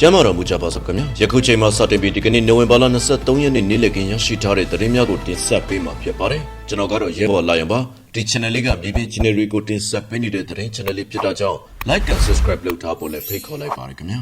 ကျမ်းမာတော်မူကြပါစို့ခင်ဗျာယခုချိန်မှာစတင်ပြီးဒီကနေ့နိုဝင်ဘာလ23ရက်နေ့နေ့လည်ခင်းရရှိထားတဲ့သတင်းများကိုတင်ဆက်ပေးမှာဖြစ်ပါတယ်ကျွန်တော်ကတော့ရဲဘော်လာရင်ပါဒီ channel လေးကမြေပြင် channel တွေကိုတင်ဆက်ပေးနေတဲ့သတင်း channel လေးဖြစ်တာကြောင့် like and subscribe လုပ်ထားဖို့လည်းဖိတ်ခေါ်လိုက်ပါတယ်ခင်ဗျာ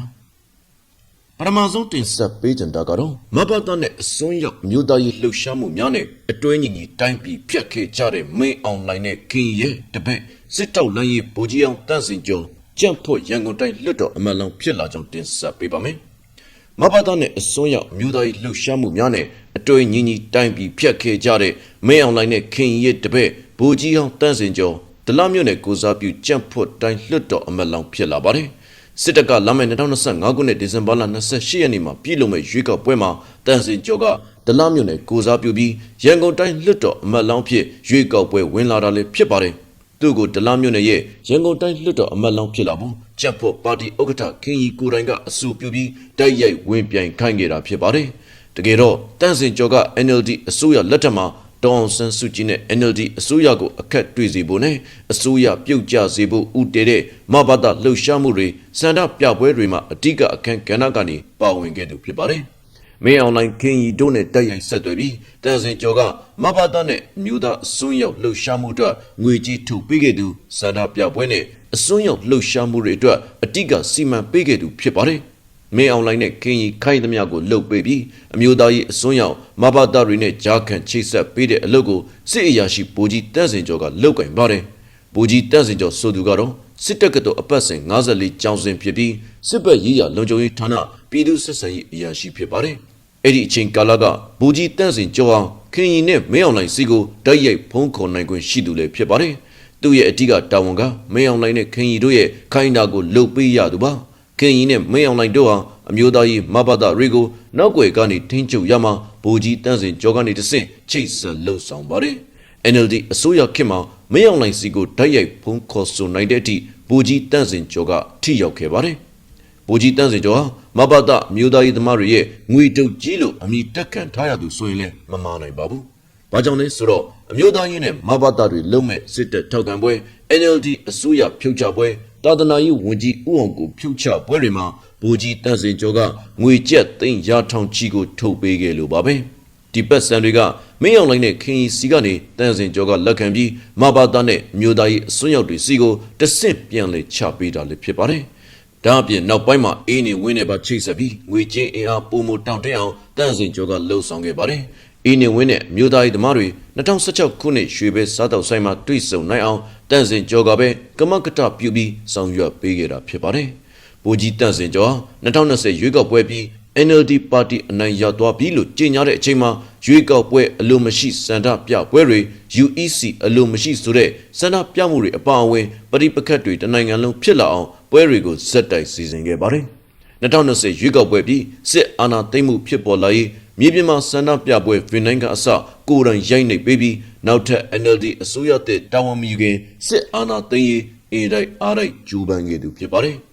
ပထမဆုံးတင်ဆက်ပေးကြတာကတော့မဘတ်နဲ့အစွန်းရောက်မြို့သားရေးလှုပ်ရှားမှုများနဲ့အတွင်းညီညီတိုင်းပြည်ဖြတ်ခဲ့ကြတဲ့မင်းအွန်လိုင်းနဲ့ခင်ရဲ့တပည့်စစ်တောက်လမ်းရေးဗိုလ်ကြီးအောင်တန့်စင်ကျော် ကြန့်ဖို့ရန်ကုန်တိုင်းလွတ်တော်အမတ်လောင်ဖြစ်လာကြောင်းတင်ဆက်ပေးပါမယ်။မဘာသာနဲ့အစွန်းရောက်မြို့သားရေးလှုပ်ရှားမှုများနဲ့အတွေ့ညီညီတိုင်းပြည်ဖြတ်ခဲ့ကြတဲ့မင်းအွန်လိုင်းနဲ့ခင်ရဲ့တပည့်ဗိုလ်ကြီးအောင်တန့်စင်ကျော်ဒလမြို့နယ်ကိုစားပြုကြန့်ဖို့တိုင်းလွတ်တော်အမတ်လောင်ဖြစ်လာပါတယ်။စစ်တပ်ကလာမယ့်2025ခုနှစ်ဒီဇင်ဘာလ28ရက်နေ့မှာပြည်လုံမဲ့ရွေးကောက်ပွဲမှာတန်စင်ကျော်ကဒလမြို့နယ်ကိုစားပြုပြီးရန်ကုန်တိုင်းလွတ်တော်အမတ်လောင်ဖြစ်ရွေးကောက်ပွဲဝင်လာတာလည်းဖြစ်ပါတယ်။ သူ့ကိုဒလမြို့နယ်ရဲ့ရန်ကုန်တိုင်းလွတ်တော်အမတ်လောင်ဖြစ်လာဖို့ကြက်ဖို့ပါတီဥက္ကဋ္ဌခင်ကြီးကိုတိုင်ကအဆိုပြုပြီးတိုက်ရိုက်ဝင်ပြိုင်ခိုင်းခဲ့တာဖြစ်ပါတယ်။တကယ်တော့တန်စင်ကျော်က NLD အစိုးရလက်ထက်မှာတောင်အောင်ဆန်းစုကြည်နဲ့ NLD အစိုးရကိုအခက်တွေ့စေဖို့နဲ့အစိုးရပြုတ်ကျစေဖို့ဥတည်တဲ့မဘာသာလှုပ်ရှားမှုတွေစန္ဒပြပွဲတွေမှာအဓိကအခန်းကဏ္ဍကနေပါဝင်ခဲ့သူဖြစ်ပါတယ်။ မင်းအွန်လိုင်းခင်းရီတို့နဲ့တိုက်ရိုက်ဆက်သွယ်ပြီးတန်စင်ကျော်ကမဘာသာနဲ့မြို့သားအစွန်းရောက်လှုပ်ရှားမှုအတွက်ငွေကြီးထုတ်ပေးခဲ့သူစန္ဒပြပွဲနဲ့အစွန်းရောက်လှုပ်ရှားမှုတွေအတွက်အဓိကစီမံပေးခဲ့သူဖြစ်ပါတယ်။မင်းအွန်လိုင်းနဲ့ခင်းရီခိုင်းသမျှကိုလှုပ်ပေးပြီးအမျိုးသားရေးအစွန်းရောက်မဘာသာတွေနဲ့ဂျာကန်ချိတ်ဆက်ပေးတဲ့အလုပ်ကိုစစ်အရာရှိဗိုလ်ကြီးတန့်စင်ကျော်ကလုပ်ကင်ပါတယ်။ဗိုလ်ကြီးတန့်စင်ကျော်ဆိုသူကတော့စစ်တပ်ကတော့အပတ်စဉ်54ကျောင်းစဉ်ဖြစ်ပြီးစစ်ဘက်ရေးရာလုံခြုံရေးဌာနပြည်သူ့ဆက်ဆံရေးအရာရှိဖြစ်ပါတယ်။ အဲ့ဒီအချိန်ကာလကဗိုလ်ကြီးတန့်စင်ကျော်အောင်ခင်းရီနဲ့မင်းအွန်လိုင်းစီကိုတိုက်ရိုက်ဖုံးခေါ်နိုင်ခွင့်ရှိသူလည်းဖြစ်ပါတယ်။သူ့ရဲ့အဓိကတာဝန်ကမင်းအွန်လိုင်းနဲ့ခင်းရီတို့ရဲ့ခိုင်းတာကိုလှုပ်ပေးရသူပါ။ခင်ရင်နဲ့မင်းအောင်လိုင်တို့ဟာအမျိုးသားရေးမဘတာရီကိုနောက်ွယ်ကနေထင်းချုပ်ရမှာဗိုလ်ကြီးတန်းစင်ကြောကနေတဆင့်ချိတ်ဆက်လှုပ်ဆောင်ပါတယ် NLD အစိုးရခေတ်မှာမင်းအောင်လိုင်စီကိုတိုက်ရိုက်ဖုံးခေါ်ဆိုနိုင်တဲ့အထိဗိုလ်ကြီးတန်းစင်ကြောကထိရောက်ခဲ့ပါတယ်ဗိုလ်ကြီးတန်းစင်ကျော်ဟာ မဘတာအမျိုးသားရေးသမားတွေရဲ့ငွေတုပ်ကြီးလို့အမည်တက်ခံထားရသူဆိုရင်လည်းမမာနိုင်ပါဘူး။ဘာကြောင့်လဲဆိုတော့အမျိုးသားရေးနဲ့မဘတာတွေလုံးမဲ့စစ်တပ်ထောက်ခံပွဲ NLD အစိုးရဖြုတ်ချပွဲတာသနာရေးဝန်ကြီးဦးအောင်ကိုဖြုတ်ချပွဲတွေမှာဗိုလ်ကြီးတန်းစင်ကျော်ကငွေကျပ်သိန်းရာထောင်ချီကိုထုတ်ပေးခဲ့လို့ပါပဲ။ဒီပတ်စံတွေကမင်းအောင်လိုင်းနဲ့ခင်ရီစီကနေတန်းစင်ကျော်ကလက်ခံပြီးမဘာသာနဲ့အမျိုးသားရေးအစွန်းရောက်တွေစီကိုတဆင့်ပြန်လဲချပေးတာလည်းဖြစ်ပါတယ်။ ဒါအပြင်နောက်ပိုင်းမှာအေးနေဝင်းနေပါချိတ်ဆက်ပြီးငွေချင်းအင်အားပုံမတောင့်တအောင်တန်းစင်ကျော်ကလှုပ်ဆောင်ခဲ့ပါတယ်။အေးနေဝင်းနဲ့မြို့သားရေးသမားတွေ2016ခုနှစ်ရွှေဘဲစားတောက်ဆိုင်မှာတွေ့ဆုံနိုင်အောင်တန်းစင်ကျော်ကပဲကမကတပြုပြီးဆောင်ရွက်ပေးခဲ့တာဖြစ်ပါတယ်။ဗိုလ်ကြီးတန်းစင်ကျော်2020ရွေးကောက်ပွဲပြီး NLD ပါတီအနိုင်ရသွားပြီလို့ကြေညာတဲ့အချိန်မှာရွေးကောက်ပွဲအလိုမရှိစန္ဒပြပွဲတွေ UEC အလိုမရှိဆိုတဲ့စန္ဒပြမှုတွေအပါအဝင်ပဋိပက္ခတွေတနိုင်ငံလုံးဖြစ်လာအောင်ပွဲတွေကိုဇက်တိုက်စီစဉ်ခဲ့ပါတယ်။2020ရွေးကောက်ပွဲပြီးစစ်အာဏာသိမ်းမှုဖြစ်ပေါ်လာရေးမြေပြင်မှာဆန္ဒပြပွဲဗင်နိုင်ကအစကိုယ်တိုင်ရိုက်နှိပ်ပေးပြီးနောက်ထပ် NLD အစိုးရတဲ့တာဝန်မယူခင်စစ်အာဏာသိမ်းရေးအင်တိုက်အားတိုက်ကြိုးပမ်းခဲ့သူဖြစ်ပါတယ်။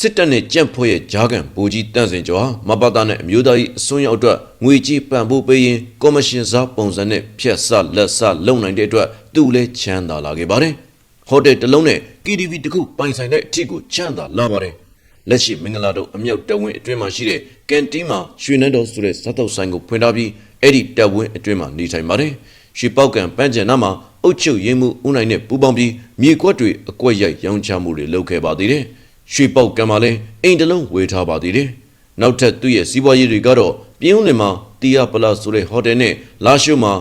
စစ်တပ်နဲ့ကြံ့ဖွဲ့ရဲ့ဂျာကန်ဘူကြီးတန့်စင်ကျော်ဟာမပတာနဲ့အမျိုးသားရေးအစွန်းရောက်အတွက်ငွေကြီးပံ့ပိုးပေးရင်ကော်မရှင်စားပုံစံနဲ့ဖြတ်ဆလက်ဆလုံနိုင်တဲ့အတွက်သူ့လည်းချမ်းသာလာခဲ့ပါတယ်။ဟိုတယ်တစ်လုံးနဲ့ KTV တစ်ခုပိုင်ဆိုင်တဲ့အထီကိုချမ်းသာလာပါတယ်။လက်ရှိမင်္ဂလာတုံအမြောက်တပ်ဝင်းအတွင်းမှာရှိတဲ့ကန်တင်းမှာရွှေနန်းတော်ဆိုတဲ့ဇတ်တုပ်ဆိုင်ကိုဖွင့်ထားပြီးအဲ့ဒီတပ်ဝင်းအတွင်းမှာနေထိုင်ပါတယ်။ရွှေပေါက်ကန်ပန်းချန်နာမှာအုတ်ချုပ်ရင်းမှုဦးနိုင်နဲ့ပူပေါင်းပြီးမြေကွက်တွေအကွက်ရိုက်ရောင်းချမှုတွေလုပ်ခဲ့ပါသေးတယ်။ ရွှေပေါက်ကန်မှာလည်းအိမ်တစ်လုံးဝယ်ထားပါသေးတယ်။နောက်ထပ်သူ့ရဲ့စီးပွားရေးတွေကတော့ပြင်းဦးလင်မှာတီယာပလာဆိုတဲ့ဟိုတယ်နဲ့လာရှိုမှာ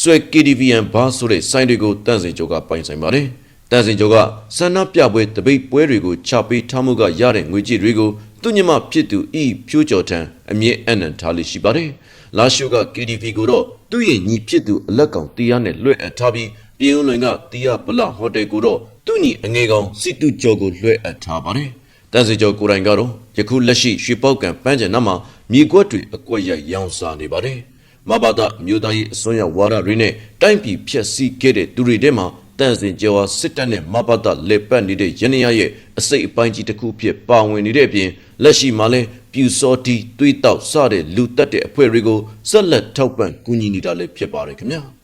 ဆွဲ KDVN ဘားဆိုတဲ့ဆိုင်တွေကိုတန့်စင်ကျော်ကပိုင်ဆိုင်ပါတယ်။တန်စင်ကျော်ကဆန္ဒပြပွဲတပိတ်ပွဲတွေကိုချပေးထားမှုကရတဲ့ငွေကြေးတွေကိုသူညမဖြစ်သူဤဖြိုးကျော်ထံအမြင့်အနံထားလိရှိပါတယ်။လာရှိုက KDV ကိုတော့သူ့ရဲ့ညီဖြစ်သူအလက်ကောင်တီးရနဲ့လွှဲအပ်ထားပြီး ပြည်ဦးလွင်ကတီးရပလဟိုတယ်ကိုတော့သူ့ညီအငယ်ကောင်စစ်တူကျော်ကိုလွှဲအပ်ထားပါတယ်။တန်စင်ကျော်ကိုယ်တိုင်ကတော့ယခုလက်ရှိရွှေပေါက်ကန်ပန်းချန်နာမှာမြေကွက်တွေအကွက်ရိုက်ရောင်းစားနေပါတယ်။မဘာသာမြို့သားရေးအစွန်းရောက်ဝါဒတွေနဲ့တိုင်းပြည်ဖျက်ဆီးခဲ့တဲ့သူတွေထဲမှာတန့်စင်ကျော်ဟာစစ်တပ်နဲ့မဘာသာလက်ပတ်နေတဲ့ရင်းနှီးရဲ့အစိတ်အပိုင်းကြီးတစ်ခုဖြစ်ပါဝင်နေတဲ့အပြင်လက်ရှိမှာလဲပြူစောတီတွေးတောက်စတဲ့လူတက်တဲ့အဖွဲ့တွေကိုဆက်လက်ထောက်ပံ့ကူညီနေတာလည်းဖြစ်ပါတယ်ခင်ဗျာ။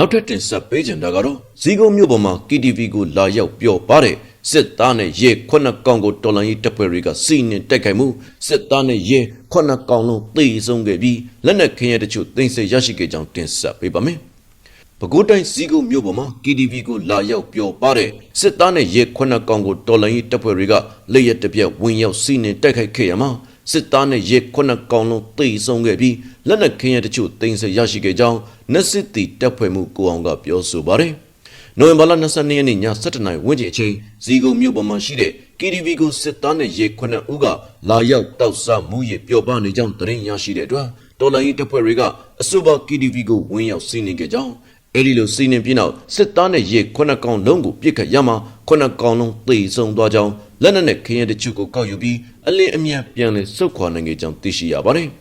နောက်ထပ်တင်ဆက်ပေးကြတာကတော့ဇီကုံမြို့ပေါ်မှာ KTV ကိုလာရောက်ပြောပါတယ်စစ်သားနဲ့ရဲခုနှစ်ကောင်ကိုတော်လန်ရေးတပ်ဖွဲ့တွေကစီးနင်းတိုက်ခိုက်မှုစစ်သားနဲ့ရဲခုနှစ်ကောင်လုံးသေဆုံးခဲ့ပြီးလက်နက်ခင်းရတချို့တင်ဆက်ရရှိခဲ့ကြောင်းတင်ဆက်ပေးပါမယ်ပဲခူးတိုင်းစည်းကုံမြို့ပေါ်မှာ KTV ကိုလာရောက်ပြောပါတယ်စစ်သားနဲ့ရဲခုနှစ်ကောင်ကိုတော်လန်ရေးတပ်ဖွဲ့တွေကလက်ရက်တစ်ပြက်ဝင်ရောက်စီးနင်းတိုက်ခိုက်ခဲ့ရမှာစစ်သားနဲ့ရဲခုနှစ်ကောင်လုံးသေဆုံးခဲ့ပြီးလက်နက်ခင်းရတချို့တင်ဆက်ရရှိခဲ့ကြောင်းနက်စစ်တီတပ်ဖွဲ့မှုကိုအောင်ကပြောဆိုပါတယ်နိုဝင်ဘာလ22ရက်နေ့ည7:00နာရီဝန်းကျင်အချိန်ဇီကုံမြို့ပေါ်မှာရှိတဲ့ KTV ကိုစစ်သားနဲ့ရဲခုနှစ်ဦးကလာရောက်တောက်ဆမှုရပြောပနေကြောင်းသတင်းရရှိတဲ့အတွက်တော်လိုင်းတပ်ဖွဲ့တွေကအဆိုပါ KTV ကိုဝင်ရောက်စီးနင်းခဲ့ကြောင်းအဲဒီလိုစီးနင်းပြီးနောက်စစ်သားနဲ့ရဲခုနှစ်ကောင်လုံးကိုပြစ်ခတ်ရမှာခုနှစ်ကောင်လုံးသေဆုံးသွားကြောင်းလက်နက်နဲ့ခင်းရတဲ့ချုပ်ကိုကောက်ယူပြီးအလင်းအမြန်ပြန်လည်ဆုတ်ခွာနိုင်ခဲ့ကြောင်းသိရှိရပါတယ်။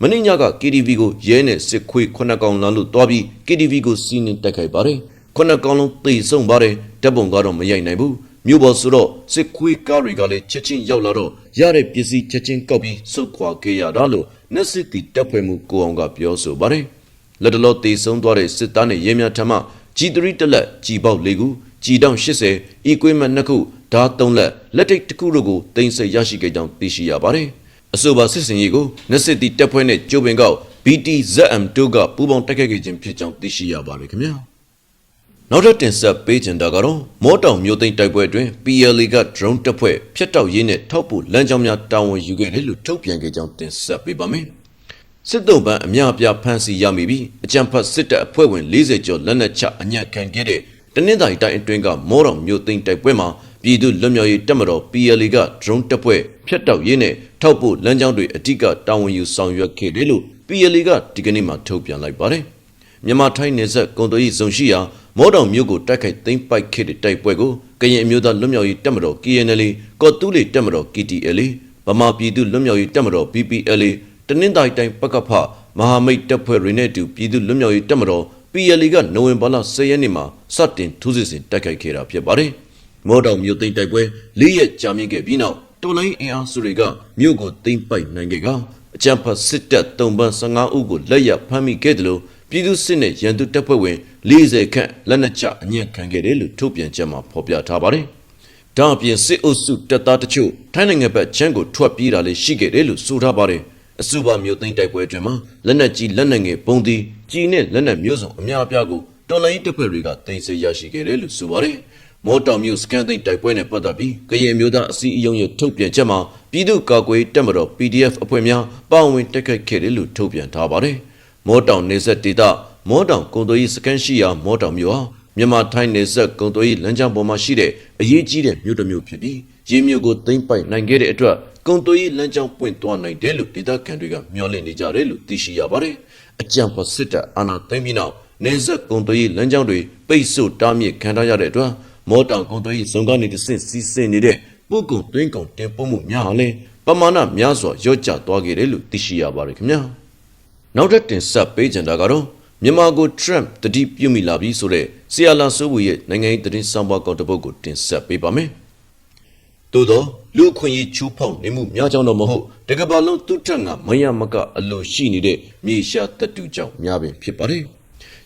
မင်းညက KTV ကိုရဲနဲ့စစ်ခွေးခုနှစ်ကောင်လာလို့တွားပြီး KTV ကိုစီးနင်းတိုက်ခိုက်ပါတယ်။ခုနှစ်ကောင်လုံးသေဆုံးပါတယ်။တပ်ပုံကတော့မရိုက်နိုင်ဘူး။မြို့ပေါ်ဆိုတော့စစ်ခွေးကားတွေကလည်းချက်ချင်းရောက်လာတော့ရတဲ့ပစ္စည်းချက်ချင်းကောက်ပြီးဆုတ်ခွာခဲ့ရတာလို့နက်စစ်တီတပ်ဖွဲ့မှုကိုအောင်ကပြောဆိုပါတယ်။လက်တလောတေဆုံးသွားတဲ့စစ်သားနဲ့ရဲများထမ G3 တက်လက်ကြီးပေါက်၄ခုကြီးတောင်80 equipment 2ခုဓာတ်3လက်လက်ထိတ်တစ်ခုတို့ကိုတင်ဆက်ရရှိခဲ့ကြောင်းသိရှိရပါတယ်။ အဆိုပါစစ်စင်ရေးကိုနက်စစ်တီတပ်ဖွဲ့နဲ့ကျိုးပင်ကောက် BTZM2 ကပူးပေါင်းတိုက်ခိုက်ခဲ့ခြင်းဖြစ်ကြောင်းသိရှိရပါတယ်ခင်ဗျာ။နောက်ထပ်တင်ဆက်ပေးချင်တာကတော့မောတောင်မြို့သိမ်းတိုက်ပွဲအတွင်း PLA က drone တပ်ဖွဲ့ဖျက်တောက်ရေးနဲ့ထောက်ပို့လမ်းကြောင်းများတာဝန်ယူခဲ့တယ်လို့ထုတ်ပြန်ခဲ့ကြောင်းတင်ဆက်ပေးပါမယ်။စစ်တုံးပန်းအများအပြားဖမ်းဆီးရမိပြီးအကြံဖတ်စစ်တပ်အဖွဲ့ဝင်40ကျော်လက်နက်ချအညံ့ခံခဲ့တဲ့တနင်္သာရီတိုင်းအတွင်းကမောတော်မြို့သိမ်းတိုက်ပွဲမှာပြည်သူလွတ်မြောက်ရေးတပ်မတော် PLA က drone တပ်ဖွဲ့ ဖျက်တောက်ရေးနဲ့ထောက်ပို့လမ်းကြောင်းတွေအ धिक တာဝန်ယူဆောင်ရွက်ခဲ့တယ်လို့ PLA ကဒီကနေ့မှထုတ်ပြန်လိုက်ပါတယ်။မြန်မာထိုင်းနယ်စပ်ကုန်သွယ်ရေးဇုံရှိရာမောတော်မြို့ကိုတိုက်ခိုက်သိမ်းပိုက်ခဲ့တဲ့တိုက်ပွဲကိုကရင်အမျိုးသားလွတ်မြောက်ရေးတပ်မတော် KNL ကော်တူးလေတပ်မတော် KTL ဗမာပြည်သူလွတ်မြောက်ရေးတပ်မတော် PPL တနင်္သာရီတိုင်းပကဖမဟာမိတ်တပ်ဖွဲ့တွေနဲ့အတူပြည်သူလွတ်မြောက်ရေးတပ်မတော် PLA ကနိုဝင်ဘာလ10ရက်နေ့မှာစတင်ထိုးစစ်ဆင်တိုက်ခိုက်ခဲ့တာဖြစ်ပါတယ်။မော်တော်မြို့သိမ်းတိုက်ပွဲ၄ရက်ကြာမြင့်ခဲ့ပြီးနောက် တော်လိုင်းအင်အားစုတွေကမြို့ကိုသိမ်းပိုက်နိုင်ခဲ့ကအကြံဖတ်စစ်တပ်တုံပန်း15ဦးကိုလက်ရဖမ်းမိခဲ့တယ်လို့ပြည်သူစစ်နဲ့ရန်သူတပ်ဖွဲ့ဝင်40ခန့်လက်နက်ချအညံ့ခံခဲ့တယ်လို့ထုတ်ပြန်ချက်မှာဖော်ပြထားပါတယ်။ဒါအပြင်စစ်အုပ်စုတပ်သားတချို့ထိုင်းနိုင်ငံဘက်ချမ်းကိုထွက်ပြေးတာလည်းရှိခဲ့တယ်လို့ဆိုထားပါတယ်။အစုပါမျိုးသိမ်းတိုက်ပွဲအတွင်းမှာလက်နက်ကြီးလက်နက်ငယ်ပုံသီးကြီးနဲ့လက်နက်မျိုးစုံအများအပြားကိုတော်လိုင်းတပ်ဖွဲ့တွေကတင်ဆက်ရရှိခဲ့တယ်လို့ဆိုပါတယ်။ မော်တော်မျိုးစကန်သိမ်းတိုက်ပွဲနဲ့ပတ်သက်ပြီးကရင်မျိုးသားအစည်းအရုံးရဲ့ထုတ်ပြန်ချက်မှာပြည်သူ့ကာကွယ်တပ်မတော် PDF အဖွဲ့များပါဝင်တိုက်ခိုက်ခဲ့တယ်လို့ထုတ်ပြန်ထားပါတယ်။မော်တောင်နေဆက်ဒေသမော်တောင်ကုံသွေးစကန်ရှိရာမော်တောင်မြို့ဟာမြန်မာထိုင်းနေဆက်ကုံသွေးလမ်းကြောင်းပေါ်မှာရှိတဲ့အရေးကြီးတဲ့မြို့တစ်မြို့ဖြစ်ပြီးရင်းမြို့ကိုသိမ်းပိုက်နိုင်ခဲ့တဲ့အတွက်ကုံသွေးလမ်းကြောင်းပွင့်သွားနိုင်တယ်လို့ဒေသခံတွေကမျှော်လင့်နေကြတယ်လို့သိရှိရပါတယ်။အကြံဖတ်စစ်တပ်အာဏာသိမ်းပြီးနောက်နေဆက်ကုံသွေးလမ်းကြောင်းတွေပိတ်ဆို့တားမြစ်ခံထားရတဲ့အတွက် မော်တောင်ကုံသွေးဇုံကနေတဆင့်စီးဆင်းနေတဲ့ပုတ်ကုံတွင်းကုံတင်ပို့မှုများဟာလည်းပမာဏများစွာရော့ကျသွားခဲ့တယ်လို့သိရှိရပါတယ်ခင်ဗျာ။နောက်ထပ်တင်ဆက်ပေးကြတာကတော့မြန်မာကို Trump တတိပြုမိလာပြီဆိုတဲ့ဆီယာလာဆိုးဝေရဲ့နိုင်ငံရေးသတင်းဆောင်ပါကောက်တစ်ပုဒ်ကိုတင်ဆက်ပေးပါမယ်။သို့သောလူအခွင့်အရေးချိုးဖောက်နေမှုများကြောင်းတော့မဟုတ်တကဘာလုံးသူ့ထက်ငါမယမကအလိုရှိနေတဲ့မြေရှာတပ်တူကြောင့်များပင်ဖြစ်ပါတယ်။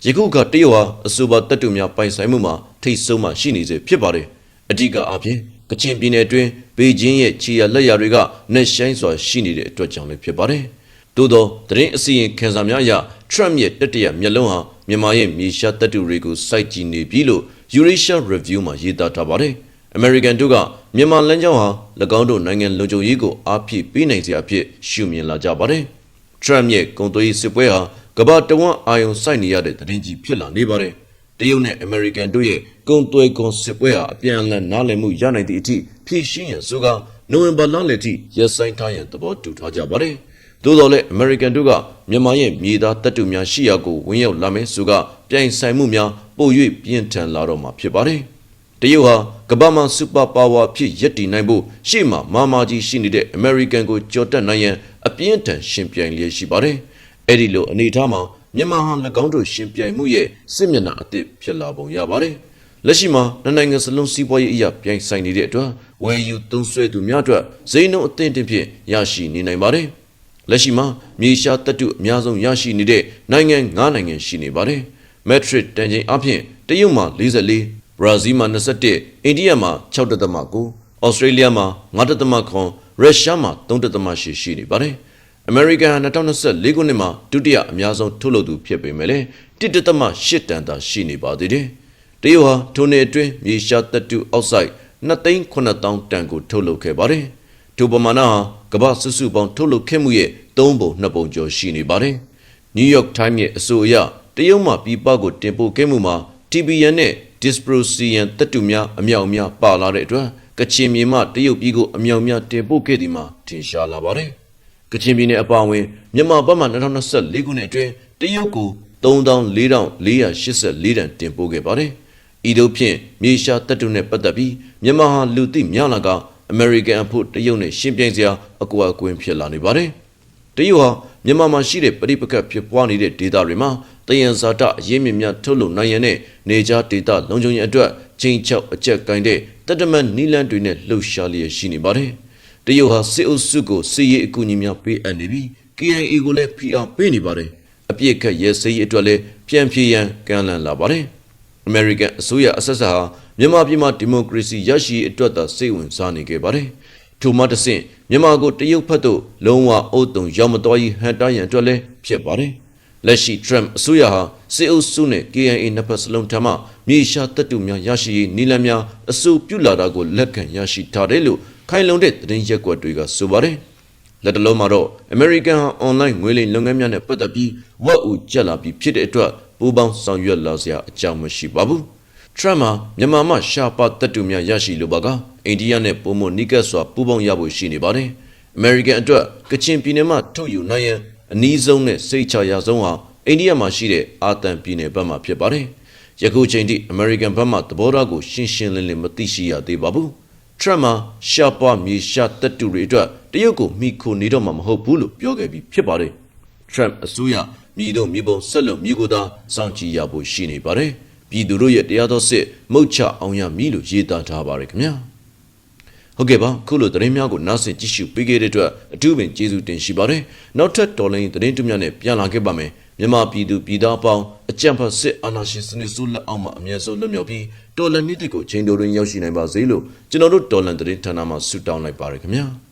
ယခုကတရုတ်ဟာအဆိုပါတပ်တူများပိုင်ဆိုင်မှုမှာထိတ်ဆုံးမှရှိနေစေဖြစ်ပါတယ်။အဓိကအားဖြင့်ကချင်ပြည်နယ်အတွင်းဘေကျင်းရဲ့ခြေရလက်ရတွေကနှက်ဆိုင်စွာရှိနေတဲ့အတွက်ကြောင့်လည်းဖြစ်ပါတယ်။သို့သောသတင်းအစီရင်ခံစာများအရ Trump ရဲ့တတရမျက်လုံးဟာမြန်မာရဲ့မြေရှားတပ်တူတွေကိုစိုက်ကြည့်နေပြီလို့ Eurasia Review မှာရေးသားထားပါတယ်။ American တို့ကမြန်မာလမ်းကြောင်းဟာ၎င်းတို့နိုင်ငံလုံခြုံရေးကိုအားဖြည့်ပေးနိုင်စရာအဖြစ်ရှုမြင်လာကြပါတယ်။ Trump ရဲ့ကုန်သွယ်ရေးစစ်ပွဲဟာ ကမ္ဘာတဝန်းအာရုံစိုက်နေရတဲ့သတင်းကြီးဖြစ်လာနေပါတယ်။တရုတ်နဲ့ American တို့ရဲ့ကုန်သွယ်ကွန်စစ်ပွဲဟာအပြန်အလှန်နားလည်မှုရနိုင်သည့်အထိဖြည့်ရှင်းရန်ဆိုကနိုဝင်ဘာလလယ်ထိရပ်ဆိုင်းထားရန်သဘောတူထားကြပါတယ်။သို့တော်လည်း American တို့ကမြန်မာရဲ့မြေသားတပ်တူများရှိရာကိုဝင်ရောက်လာမယ်ဆိုကပြိုင်ဆိုင်မှုများပို၍ပြင်းထန်လာတော့မှာဖြစ်ပါတယ်။တရုတ်ဟာကမ္ဘာမှာစူပါပါဝါဖြစ်ရည်တည်နိုင်ဖို့ရှေ့မှာမာမာကြီးရှိနေတဲ့ American ကိုကြော်တက်နိုင်ရန်အပြင်းထန်ရှင်ပြိုင်လျက်ရှိပါတယ်။ အဲ့ဒီလိုအနေအထားမှာမြန်မာဟာ၎င်းတို့ရှင်ပြိုင်မှုရဲ့စစ်မျက်နှာအသစ်ဖြစ်လာပုံရပါတယ်။လက်ရှိမှာနှစ်နိုင်ငံစလုံးစီးပွားရေးအရာပြိုင်ဆိုင်နေတဲ့အတွက်ဝယ်ယူသုံးစွဲသူများအတွက်ဈေးနှုန်းအသင့်တင်ဖြင့်ရရှိနေနိုင်ပါတယ်။လက်ရှိမှာမြေရှားတပ်တုအများဆုံးရရှိနေတဲ့နိုင်ငံ၅နိုင်ငံရှိနေပါတယ်။မက်ထရစ်တန်ချိန်အပြင်တရုတ်မှာ44ဘရာဇီးမှာ21အိန္ဒိယမှာ6.9ဩစတြေးလျမှာ9.9ရုရှားမှာ3.8ရှိနေပါတယ် အမေရိကန်2024ခုနှစ်မှာဒုတိယအများဆုံးထုတ်လုပ်သူဖြစ်ပေမဲ့လည်း1.8တန်သာရှိနေပါသေးတယ်တရုတ်ဟာထိုနှစ်အတွင်းမြေရှားသတ္တုအောက်ဆိုက်2,9000တန်ကိုထုတ်လုပ်ခဲ့ပါတယ်။ထိုပမာဏဟာကမ္ဘာစုစုပေါင်းထုတ်လုပ်ခဲ့မှုရဲ့3ပုံ2ပုံကျော်ရှိနေပါတယ်။ New York Times ရဲ့အဆိုအရတရုတ်မှပြည်ပကိုတင်ပို့ခဲ့မှုမှာ TBN နဲ့ Dysprosium သတ္တုများအမြောက်အများပါလာတဲ့အတွက်ကချင်ပြည်မှတရုတ်ပြည်ကိုအမြောက်အများတင်ပို့ခဲ့သည်မှာထင်ရှားလာပါတယ်။ ကချင်ပြည်နယ်အပါအဝင်မြန်မာဘက်မှ2024ခုနှစ်အတွင်းတရုတ်ကို34,484တန်တင်ပို့ခဲ့ပါတယ်။ဤတို့ဖြင့်မြေရှားတပ်တုနဲ့ပတ်သက်ပြီးမြန်မာဟာလူသိများလာကအမေရိကန်အဖို့တရုတ်နဲ့ရှင်းပြိုင်စရာအကွာအကွင်းဖြစ်လာနေပါတယ်။တရုတ်ဟာမြန်မာမှာရှိတဲ့ပြည်ပကဖြစ်ပွားနေတဲ့ဒေသတွေမှာတယံဇာတအရေးမြင့်များထုတ်လုပ်နိုင်ရန်နဲ့နေကြားဒေသလုံခြုံရေးအတွက်ချင်းချောက်အကြက်ကင်တဲ့တတမန်နီလန်တွေနဲ့လှုပ်ရှားလျက်ရှိနေပါတယ်။ တရုတ်ဟာစစ်အုပ်စုကိုစစ်ရေးအကူအညီများပေးအပ်နေပြီး KIA ကိုလည်းဖိအားပေးနေပါတယ်။အပြစ်ခတ်ရဲစရေးအတွက်လည်းပြန်ပြေးရန်ကမ်းလှမ်းလာပါတယ်။ American အစိုးရအဆက်ဆက်ဟာမြန်မာပြည်မှာဒီမိုကရေစီရရှိရေးအတွက်သာစိတ်ဝင်စားနေခဲ့ပါတယ်။ထို့မှတဆင့်မြန်မာကိုတရုတ်ဘက်သို့လုံးဝအုပ်တုံရောက်မတော်ရေးဟန်တားရန်အတွက်လည်းဖြစ်ပါတယ်။လက်ရှိ Trump အစိုးရဟာစစ်အုပ်စုနဲ့ KIA နှစ်ဖက်စလုံးထံမှမြေရှားတပ်တူများရရှိရေးနီလန်များအစိုးပြုလာတာကိုလက်ခံရရှိထားတယ်လို့ ခိုင်လုံတဲ့သတင်းရက်ကွက်တွေကဆိုပါတယ်။လက်တလုံးမှာတော့ American ဟာ online ငွေလိမ်လုပ်ငန်းများနဲ့ပတ်သက်ပြီးဝက်ဦးကျက်လာပြီးဖြစ်တဲ့အတွက်ပူးပေါင်းဆောင်ရွက်လာစရာအကြောင်းမရှိပါဘူး။ Trump မှာမြန်မာမှရှားပါတပ်တူများရရှိလိုပါကအိန္ဒိယနဲ့ပုံမနီကတ်စွာပူးပေါင်းရဖို့ရှိနေပါတယ်။ American အတွက်ကချင်ပြည်နယ်မှာထုတ်ယူနိုင်ရန်အနည်းဆုံးနဲ့စိတ်ချရဆုံးဟာအိန္ဒိယမှာရှိတဲ့အာသံပြည်နယ်ဘက်မှာဖြစ်ပါတယ်။ယခုချိန်ထိ American ဘက်မှသဘောထားကိုရှင်းရှင်းလင်းလင်းမသိရှိရသေးပါဘူး။ Trump မှာရှားပွားမြေရှားတပ်တူတွေအတွက်တရုတ်ကိုမိခိုနေတော့မှာမဟုတ်ဘူးလို့ပြောခဲ့ပြီးဖြစ်ပါတယ်။ Trump အစိုးရမြေတို့မြေပုံဆက်လုံမြေကိုသာစောင့်ကြည့်ရဖို့ရှိနေပါတယ်။ပြည်သူတို့ရဲ့တရားတော်စစ်မုတ်ချအောင်ရမည်လို့ရေးသားထားပါတယ်ခင်ဗျာ။ဟုတ်ကဲ့ပါခုလိုသတင်းများကိုနားဆင်ကြည့်ရှုပေးခဲ့တဲ့အတွက်အထူးပင်ကျေးဇူးတင်ရှိပါတယ်။နောက်ထပ်တော်လိုင်းသတင်းတူများနဲ့ပြန်လာခဲ့ပါမယ်။မြန်မာပြည်သူပြည်သားအပေါင်းအကြံဖတ်စစ်အာဏာရှင်စနစ်ဆိုးလက်အောက်မှာအမြဲဆုံးလွတ်မြောက်ပြီး တော်လန်နည်းတွေကိုချိန်တော်တွင်ရောက်ရှိနိုင်ပါစေလို့ကျွန်တော်တို့တော်လန်သတင်းဌာနမှဆုတောင်းလိုက်ပါရခင်ဗျာ။